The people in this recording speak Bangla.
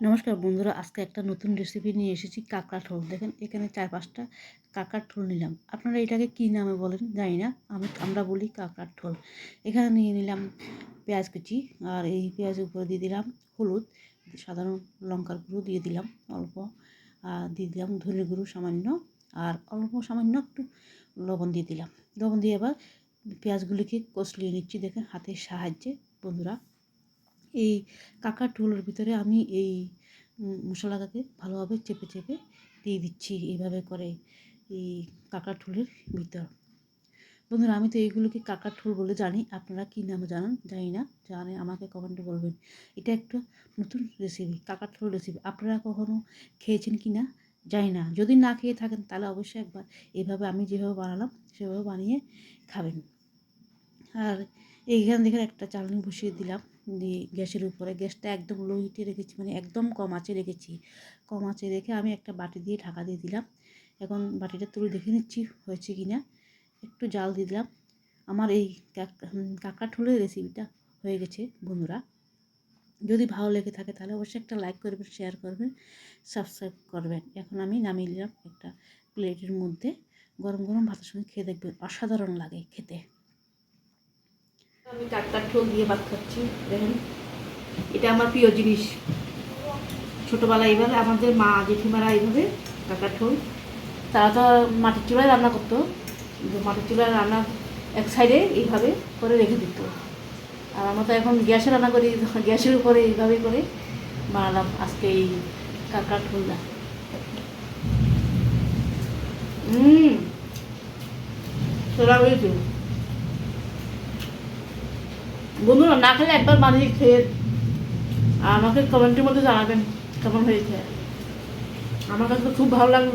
নমস্কার বন্ধুরা, আজকে একটা নতুন রেসিপি নিয়ে এসেছি কাঁকড়া ঠোল দেখেন, এখানে চার পাঁচটা কাঁকড়ার ঠোল নিলাম। আপনারা এটাকে কী নামে বলেন জানি না, আমি, আমরা বলি কাঁকড়ার ঠোল এখানে নিয়ে নিলাম পেঁয়াজ কুচি, আর এই পেঁয়াজের উপরে দিয়ে দিলাম হলুদ, সাধারণ লঙ্কার গুঁড়ো দিয়ে দিলাম অল্প, আর দিয়ে দিলাম ধনে গুঁড়ো সামান্য, আর অল্প সামান্য একটু লবণ দিয়ে দিলাম। লবণ দিয়ে এবার পেঁয়াজগুলিকে কষলিয়ে নিচ্ছি, দেখেন হাতের সাহায্যে, বন্ধুরা। এই কাকার ঠোলের ভিতরে আমি এই মশলাটাকে ভালোভাবে চেপে চেপে দিয়ে দিচ্ছি এইভাবে করে এই কাকার ঠোলের ভিতর। বন্ধুরা, আমি তো এইগুলোকে কাকার ঠোল বলে জানি। আপনারা কী নামে জানান? জানি না। জানে, আমাকে কমেন্টে বলবেন। এটা একটা নতুন রেসিপি কাকার ঠোল রেসিপি আপনারা কখনো খেয়েছেন কি না? জানি না। যদি না খেয়ে থাকেন, তাহলে অবশ্যই একবার এইভাবে আমি যেভাবে বানালাম, সেভাবে বানিয়ে খাবেন। আর এইখানে দেখেন একটা চালনি বসিয়ে দিলাম। দিয়ে গ্যাসের উপরে, গ্যাসটা একদম লো হিটে রেখেছি মানে একদম কম আঁচে রেখেছি। কম আঁচে রেখে আমি একটা বাটি দিয়ে ঢাকা দিয়ে দিলাম। এখন বাটিটা তুলে দেখে নিচ্ছি হয়েছে কি না। একটু জাল দিয়ে দিলাম। আমার এই কাঁকড়া ঠোলের রেসিপিটা হয়ে গেছে, বন্ধুরা। যদি ভালো লেগে থাকে তাহলে অবশ্যই একটা লাইক করবেন শেয়ার করবেন সাবস্ক্রাইব করবেন। এখন আমি নামিয়ে নিলাম একটা প্লেটের মধ্যে। গরম গরম ভাতের সঙ্গে খেয়ে দেখবেন। অসাধারণ লাগে খেতে। আমি কাকটার ঠোল দিয়ে ভাত খাচ্ছি, দেখেন। এটা আমার প্রিয় জিনিস। ছোটোবেলায় এইভাবে আমাদের মা, জেঠিমারা এইভাবে কাকার ঠোল তারা তো মাটির চুলায় রান্না করতো মাটির চুলায় রান্না এক সাইডে এইভাবে করে রেখে দিত। আর আমরা তো এখন গ্যাসে রান্না করি গ্যাসের উপরে এইভাবে করে বানালাম আজকে এই কাকার ঠোলটা হুম সেরা হয়েছে বন্ধুরা, না খেলে একবার বানিয়ে খেয়ে আমাকে কমেন্টের মধ্যে জানাবেন কেমন হয়েছে। আমার কাছে খুব ভালো লাগল।